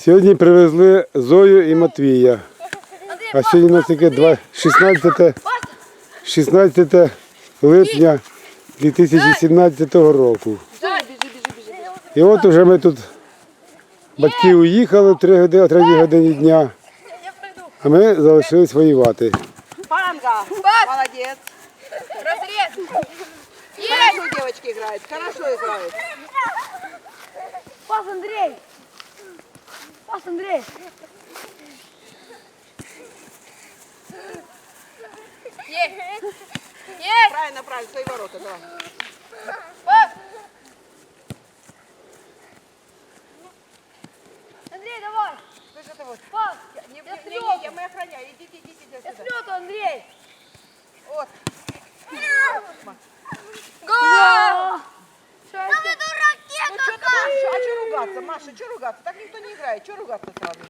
Сьогодні привезли Зою і Матвія. А сьогодні у нас таке 16, 16 липня 2017 року. І от уже ми тут батьки уїхали 3 години, о 3 годині дня, а ми залишились воювати. Панга! Молодец! Разрез! Хорошо девочки играют, хорошо играют. Пас, Андрей! Пас, Андрей! Есть! Есть! Правильно, правильно, свои ворота, давай. Пас! Андрей, давай! Слышь, это вот. Пас! Я не, не, слёт! я, мы охраняем. Идите, идите Я сюда. слёту, Андрей! Вот. Ругаться, Маша, что ругаться? Так никто не играет, что ругаться сразу?